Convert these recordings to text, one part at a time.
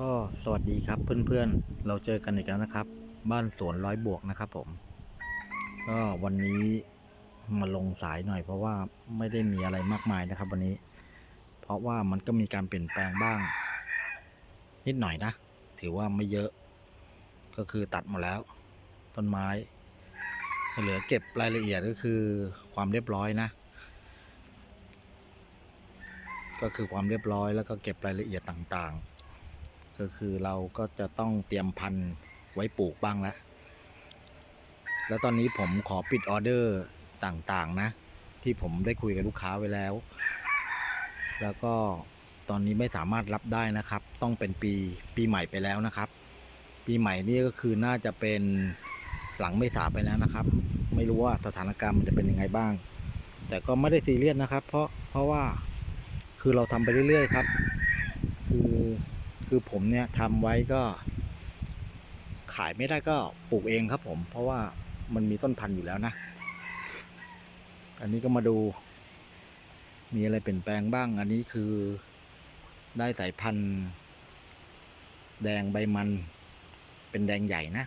ก็สวัสดีครับเพื่อนๆ เราเจอกันอีกแล้วนะครับ บ้านสวนร้อยบวกนะครับผม ก็วันนี้มาลงสายหน่อย เพราะว่าไม่ได้มีอะไรมากมายนะครับ วันนี้ เพราะว่ามันก็มีการเปลี่ยนแปลงบ้าง นิดหน่อยนะ ถือว่าไม่เยอะ ก็คือตัดหมดแล้ว ต้นไม้ เหลือเก็บรายละเอียดก็คือความเรียบร้อยนะก็คือความเรียบร้อยแล้วก็เก็บรายละเอียดต่างๆ ก็คือเราก็จะต้องเตรียมพันธุ์ไว้ปลูกบ้างแล้ว แล้วตอนนี้ผมขอปิดออเดอร์ต่างๆนะ ที่ผมได้คุยกับลูกค้าไว้แล้ว แล้วก็ตอนนี้ไม่สามารถรับได้นะครับ ต้องเป็นปีปีใหม่ไปแล้วนะครับ ปีใหม่นี่ก็คือน่าจะเป็นหลังเมษาไปแล้วนะครับ ไม่รู้ว่าสถานการณ์มันจะเป็นยังไงบ้าง แต่ก็ไม่ได้ซีเรียสนะครับ เพราะเพราะว่าคือเราทำไปเรื่อยๆครับ คือผมเนี่ยทำไว้ก็ ขายไม่ได้ก็ปลูกเองครับผม เพราะว่ามันมีต้นพันธุ์อยู่แล้วนะ อันนี้ก็มาดู มีอะไรเปลี่ยนแปลงบ้าง อันนี้คือได้สายพันธุ์ แดงใบมัน เป็นแดงใหญ่นะ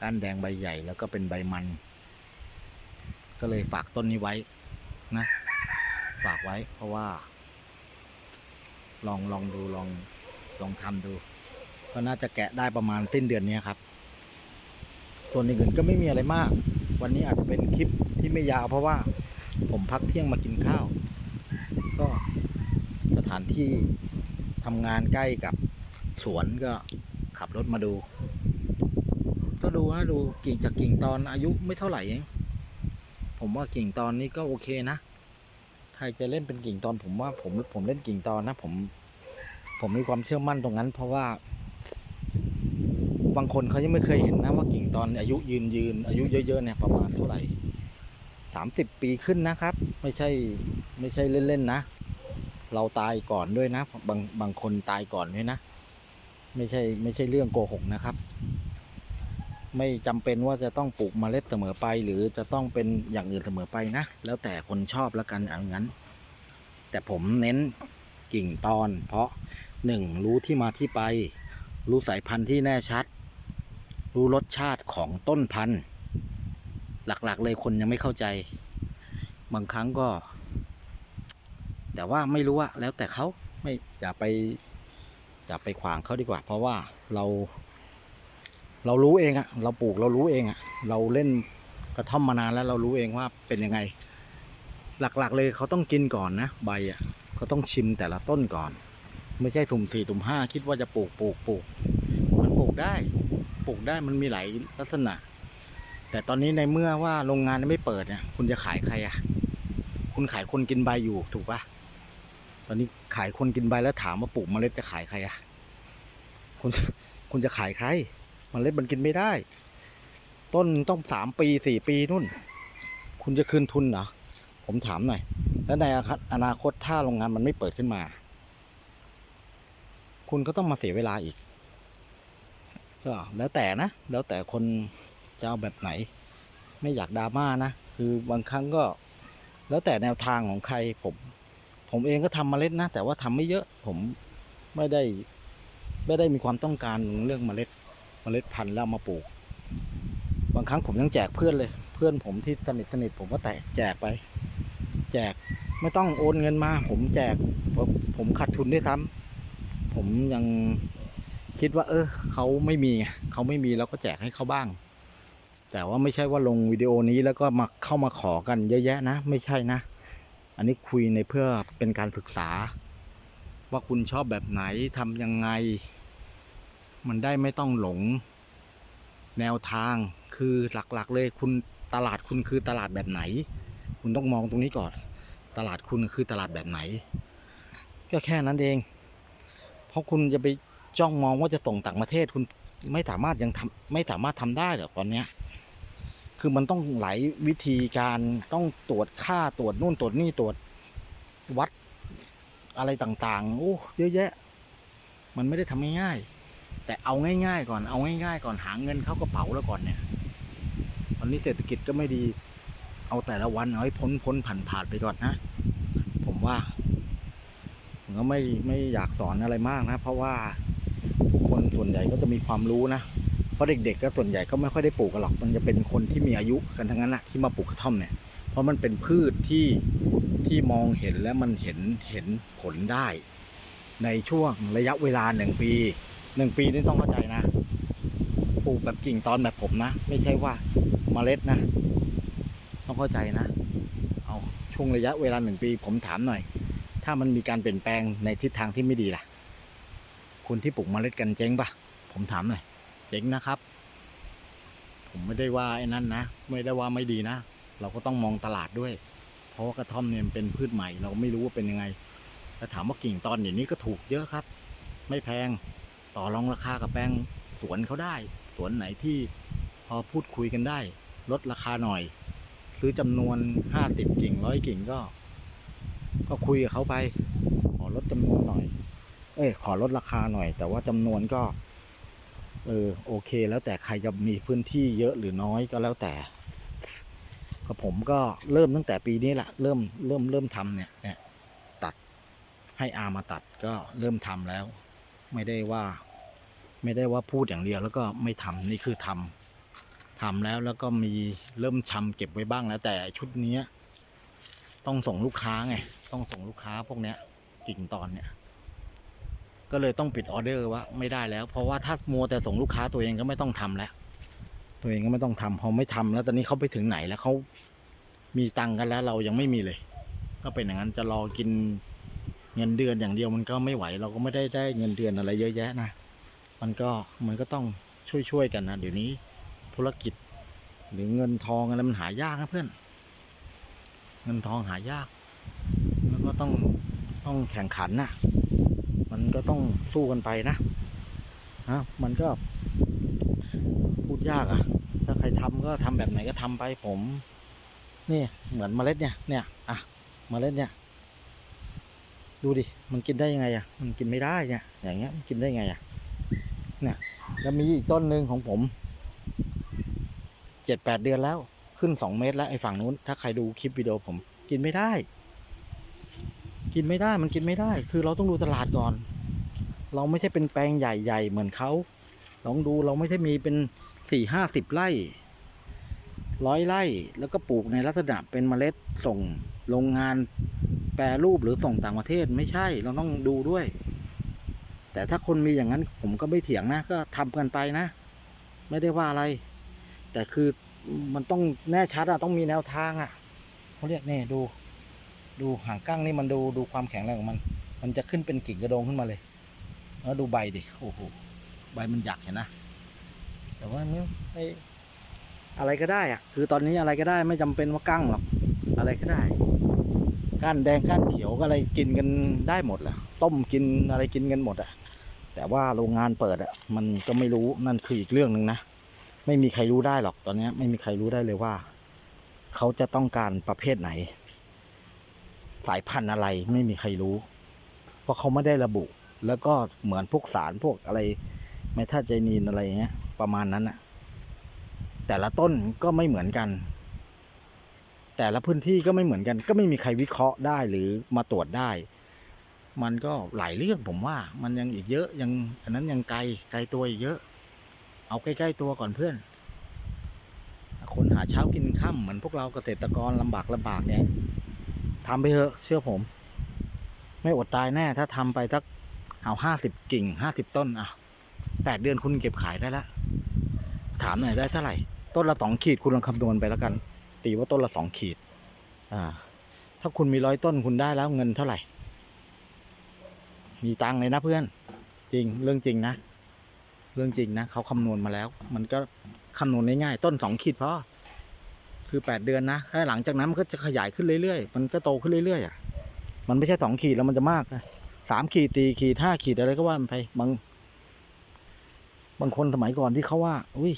ก้านแดงใบใหญ่แล้วก็เป็นใบมัน ก็เลยฝากต้นนี้ไว้นะ ฝากไว้เพราะว่า ลองลองดูลองลองทำดู ก็น่าจะแกะได้ประมาณสิ้นเดือนนี้ครับ ส่วนอื่นๆก็ไม่มีอะไรมาก วันนี้อาจจะเป็นคลิปที่ไม่ยาวเพราะว่าผมพักเที่ยงมากินข้าว ก็สถานที่ทำงานใกล้กับสวนก็ขับรถมาดู ก็ดูนะดูกิ่งจากกิ่งตอนอายุไม่เท่าไหร่เอง ผมว่ากิ่งตอนนี้ก็โอเคนะ ใครจะเล่นเป็นกิ่งตอนผมว่าผมผมเล่นกิ่งตอนนะ ผม ผมมีความเชื่อมั่นตรงนั้น เพราะว่า บางคนเขายังไม่เคยเห็นนะว่ากิ่งตอนอายุยืนยืนอายุเยอะๆเนี่ยประมาณเท่าไหร่สามสิบปีขึ้นนะครับ ไม่ใช่ไม่ใช่เล่นๆนะ เราตายก่อนด้วยนะ บางบางคนตายก่อนด้วยนะ ไม่ใช่ไม่ใช่เรื่องโกหกนะครับ ไม่จำเป็นว่าจะต้องปลูกเมล็ดเสมอไป หรือจะต้องเป็นอย่างอื่นเสมอไปนะ แล้วแต่คนชอบแล้วกันอย่างนั้น แต่ผมเน้นกิ่งตอน เพราะหนึ่งรู้ที่มาที่ไป รู้สายพันธุ์ที่แน่ชัด รู้รสชาติของต้นพันธุ์หลักๆ เลยคนยังไม่เข้าใจ บางครั้งก็ แต่ว่าไม่รู้ว่าแล้วแต่เขาไม่อย่าไปอย่าไปขวางเขาดีกว่า เพราะว่าเรา เรารู้เองอะเราปลูกเรารู้เองอะเราเล่นกระท่อมมานานแล้วเรารู้เองว่าเป็นยังไง หลักๆเลยเขาต้องกินก่อนนะใบอะเขาต้องชิมแต่ละต้นก่อน ไม่ใช่ถุ่มสี่ถุ่มห้าคิดว่าจะปลูกปลูกปลูกมันปลูกได้ปลูกได้มันมีหลายลักษณะ แต่ตอนนี้ในเมื่อว่าโรงงานไม่เปิดเนี่ยคุณจะขายใครอะคุณขายคนกินใบอยู่ถูกปะตอนนี้ขายคนกินใบแล้วถามว่าปลูกเมล็ดจะขายใครอะคุณคุณจะขายใคร เมล็ดมันกินไม่ได้ ต้นต้องสามปีสี่ปีนู่น คุณจะคืนทุนเหรอผมถามหน่อย แล้วในอนาคตถ้าโรงงานมันไม่เปิดขึ้นมา คุณก็ต้องมาเสียเวลาอีก ก็แล้วแต่นะ แล้วแต่คนจะเอาแบบไหน ไม่อยากดราม่านะ คือบางครั้งก็ แล้วแต่แนวทางของใครผม ผมเองก็ทำเมล็ดนะ แต่ว่าทำไม่เยอะ ผมไม่ได้ ไม่ได้มีความต้องการเรื่องเมล็ด ล็ดพันธุ์แล้วเอามาปลูก บางครั้งผมยังแจกเพื่อนเลย เพื่อนผมที่สนิทสนิทผมก็แต่แจกไป แจกไม่ต้องโอนเงินมา ผมแจกผมผมขาดทุนด้วยซ้ำผมยังคิดว่า เออเขาไม่มีไงเขาไม่มีเราก็แจกให้เขาบ้าง แต่ว่าไม่ใช่ว่าลงวิดีโอนี้แล้วก็มาเข้ามาขอกันเยอะแยะนะ ไม่ใช่นะ อันนี้คุยในเพื่อเป็นการศึกษา ว่าคุณชอบแบบไหนทำยังไง มันได้ไม่ต้องหลงแนวทางคือหลักๆ เลยคุณตลาดคุณคือตลาดแบบไหน คุณต้องมองตรงนี้ก่อน ตลาดคุณคือตลาดแบบไหน ก็แค่นั้นเอง เพราะคุณจะไปจ้องมองว่าจะส่งต่างประเทศคุณไม่สามารถยังทำไม่สามารถทำได้หรอกตอนเนี้ยคือมันต้องหลายวิธีการต้องตรวจค่าตรวจนู่นตรวจนี่ตรวจวัดอะไรต่างๆโอ้เยอะแยะ มันไม่ได้ทำง่ายๆ แต่เอาง่ายๆก่อน เอาง่ายๆก่อนหาเงินเข้ากระเป๋าแล้วก่อนเนี่ยตอนนี้เศรษฐกิจก็ไม่ดี เอาแต่ละวันเอาให้พ้นพ้นผ่านผ่านๆไปก่อนนะ ผมว่าผมก็ไม่ไม่อยากสอนอะไรมากนะ เพราะว่าทุกคนส่วนใหญ่ก็จะมีความรู้นะ เพราะเด็กๆก็ส่วนใหญ่ก็ไม่ค่อยได้ปลูกกันหรอก มันจะเป็นคนที่มีอายุกันทั้งนั้นนะที่มาปลูกกระท่อมเนี่ย เพราะมันเป็นพืชที่ที่มองเห็นและมันเห็นเห็นผลได้ ในช่วงระยะเวลาหนึ่งปี หนึ่งปีนี่ต้องเข้าใจนะปลูกแบบกิ่งตอนแบบผมนะ ไม่ใช่ว่าเมล็ดนะ ต้องเข้าใจนะ เอาช่วงระยะเวลาหนึ่งปี ผมถามหน่อย ถ้ามันมีการเปลี่ยนแปลงในทิศทางที่ไม่ดีล่ะ คุณที่ปลูกเมล็ดกันเจ๊งปะผมถามหน่อย เจ๊งนะครับ ผมไม่ได้ว่าไอ้นั่นนะ ไม่ได้ว่าไม่ดีนะ เราก็ต้องมองตลาดด้วย เพราะว่ากระท่อมเนี่ยเป็นพืชใหม่ เราไม่รู้ว่าเป็นยังไงแต่ถามว่ากิ่งตอนเดี๋ยวนี้ก็ถูกเยอะครับ ไม่แพง ต่อรองราคากับแปลงสวนเขาได้ สวนไหนที่พอพูดคุยกันได้ ลดราคาหน่อย ซื้อจำนวนห้าสิบกิ่งร้อยกิ่งก็ ก็คุยกับเขาไป ขอลดจำนวนหน่อย เอ้ยขอลดราคาหน่อย แต่ว่าจำนวนก็ เออโอเค แล้วแต่ใครจะมีพื้นที่เยอะหรือน้อยก็แล้วแต่ก็ผมก็เริ่มตั้งแต่ปีนี้แหละเริ่มเริ่มเริ่มทำเนี่ยเนี่ยตัดให้อามาตัดก็เริ่มทำแล้ว ไม่ได้ว่า ไม่ได้ว่าพูดอย่างเดียวแล้วก็ไม่ทำนี่คือทำทำแล้วแล้วก็มีเริ่มชำเก็บไว้บ้างแล้ว แต่ชุดเนี้ยต้องส่งลูกค้าไงต้องส่งลูกค้าพวกเนี้ยกิ่งตอนเนี้ยก็เลยต้องปิดออเดอร์ว่าไม่ได้แล้ว เพราะว่าถ้ามัวแต่ส่งลูกค้าตัวเองก็ไม่ต้องทำแล้ว ตัวเองก็ไม่ต้องทำพอไม่ทำแล้วตอนนี้เขาไปถึงไหนแล้วเขามีตังค์กันแล้วเรายังไม่มีเลย ก็เป็นอย่างนั้นจะรอกินเงินเดือนอย่างเดียวมันก็ไม่ไหว เราก็ไม่ได้ได้เงินเดือนอะไรเยอะแยะนะ มันก็มันก็ต้องช่วยๆกันนะ เดี๋ยวนี้ธุรกิจหรือเงินทองอะไรมันหายากนะเพื่อน เงินทองหายาก แล้วก็ต้องต้องแข่งขันนะมันก็ต้องสู้กันไปนะนะมันก็พูดยากอะ่ะ ถ้าใครทำก็ทำแบบไหนก็ทำไปผม นี่เหมือนเมล็ดเนี่ย เนี่ยอะเมล็ดเนี่ย ดูดิ มันกินได้ยังไงอะ่ะ มันกินไม่ได้เนี่ย อย่างเงี้ยมันกินได้ยังไงอะ่ะ เนี่ยแล้วมีอีกต้นหนึ่งของผมเจ็ดแปดเดือนแล้วขึ้นสองเมตรแล้วไอ้ฝั่งนู้น ถ้าใครดูคลิปวิดีโอผม กินไม่ได้ กินไม่ได้มันกินไม่ได้ คือเราต้องดูตลาดก่อน เราไม่ใช่เป็นแปลงใหญ่ๆ เหมือนเขาลองดูเราไม่ใช่มีเป็นสี่ห้าสิบไร่ร้อยไร่แล้วก็ปลูกในลักษณะเป็นเมล็ดส่งโรงงานแปรรูปหรือส่งต่างประเทศไม่ใช่เราต้องดูด้วย แต่ถ้าคนมีอย่างนั้นผมก็ไม่เถียงนะ ก็ทำกันไปนะ ไม่ได้ว่าอะไร แต่คือมันต้องแน่ชัดอะต้องมีแนวทางอะเขาเรียกนี่ดู ดูหางก้างนี่มันดูดูความแข็งแรงของมัน มันจะขึ้นเป็นกิ่งกระโดงขึ้นมาเลยแล้วดูใบดิโอ้โหใบมันหยักเห็นนะแต่ว่าไม่ไม่อะไรก็ได้อะคือตอนนี้อะไรก็ได้ไม่จำเป็นว่ากั้งหรอกอะไรก็ได้ ก้านแดงก้านเขียวก็อะไรกินกันได้หมดแหละต้มกินอะไรกินกันหมดอะแต่ว่าโรงงานเปิดอะมันก็ไม่รู้นั่นคืออีกเรื่องหนึ่งนะไม่มีใครรู้ได้หรอกตอนนี้ไม่มีใครรู้ได้เลยว่า เขาจะต้องการประเภทไหน สายพันธุ์อะไรไม่มีใครรู้ เพราะเขาไม่ได้ระบุ แล้วก็เหมือนพวกสารพวกอะไรเมทาไจนีนอะไรเงี้ยประมาณนั้นอะแต่ละต้นก็ไม่เหมือนกัน แต่ละพื้นที่ก็ไม่เหมือนกัน ก็ไม่มีใครวิเคราะห์ได้หรือมาตรวจได้ มันก็หลายเรื่องผมว่า มันยังอีกเยอะยังอันนั้นยังไกลไกลตัวอีกเยอะ เอาใกล้ๆตัวก่อนเพื่อน คนหาเช้ากินค่ำเหมือนพวกเราเกษตรกรลำบากลำบากเนี่ยทำไปเถอะเชื่อผม ไม่อดตายแน่ ถ้าทำไปสักเอาห้าสิบกิ่งห้าสิบต้นอะแปดเดือนคุณเก็บขายได้ล้วถามหน่อยได้เท่าไหร่ ต้นละสองขีดคุณลองคำนวณไปแล้วกัน ตีว่าต้นละสองขีด อ่า ถ้าคุณมีร้อยต้นคุณได้แล้วเงินเท่าไหร่ มีตังเลยนะเพื่อน จริงเรื่องจริงนะ เรื่องจริงนะเขาคำนวณมาแล้ว มันก็คำนวณง่ายๆต้นสองขีดพอคือแปดเดือนนะแล้วหลังจากนั้นมันก็จะขยายขึ้นเรื่อยๆ มันก็โตขึ้นเรื่อยๆอะ มันไม่ใช่สองขีดแล้วมันจะมากนะสามขีดตีขีดห้าขีดอะไรก็ว่ามันไปบางบางคนสมัยก่อนที่เขาว่า อุ้ย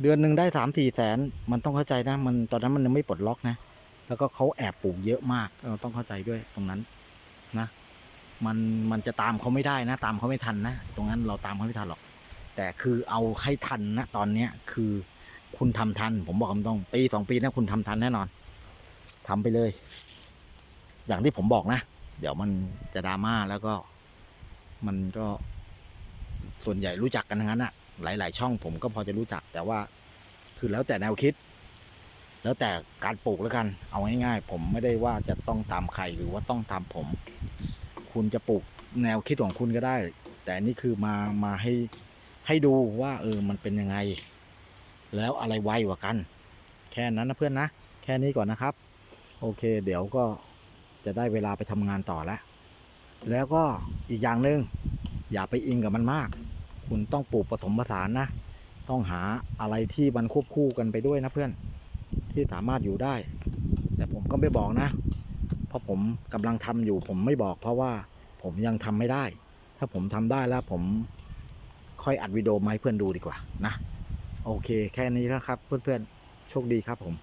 เดือนหนึ่งได้สามสี่แสนมันต้องเข้าใจนะ มันตอนนั้นมันยังไม่ปลดล็อกนะ แล้วก็เขาแอบปลูกเยอะมากเราต้องเข้าใจด้วยตรงนั้นนะ มันมันจะตามเขาไม่ได้นะ ตามเขาไม่ทันนะ ตรงนั้นเราตามเขาไม่ทันหรอก แต่คือเอาให้ทันนะตอนเนี้ยคือคุณทำทัน ผมบอกคำตรงปีสองปีนะคุณทำทันแน่นอนทำไปเลย อย่างที่ผมบอกนะ เดี๋ยวมันจะดราม่าแล้วก็ มันก็ส่วนใหญ่รู้จักกันทั้งนั้นอะ หลาย ๆ ช่องผมก็พอจะรู้จัก แต่ว่าคือแล้วแต่แนวคิด แล้วแต่การปลูกแล้วกัน เอาง่ายๆผมไม่ได้ว่าจะต้องตามใครหรือว่าต้องตามผม คุณจะปลูกแนวคิดของคุณก็ได้ แต่นนี่คือมามาให้ให้ดูว่า เออมันเป็นยังไง แล้วอะไรไวกว่ากัน แค่นั้นนะเพื่อนนะ แค่นี้ก่อนนะครับ โอเค เดี๋ยวก็จะได้เวลาไปทำงานต่อแล้ว แล้วก็อีกอย่างหนึ่งอย่าไปอิงกับมันมาก คุณต้องปลูกผสมผสานนะ ต้องหาอะไรที่มันควบคู่กันไปด้วยนะเพื่อนที่สามารถอยู่ได้ แต่ผมก็ไม่บอกนะ เพราะผมกำลังทำอยู่ ผมไม่บอก เพราะว่าผมยังทำไม่ได้ ถ้าผมทำได้แล้วผมค่อยอัดวิดีโอมาให้เพื่อนดูดีกว่านะ โอเค แค่นี้นะครับ เพื่อนๆโชคดีครับผม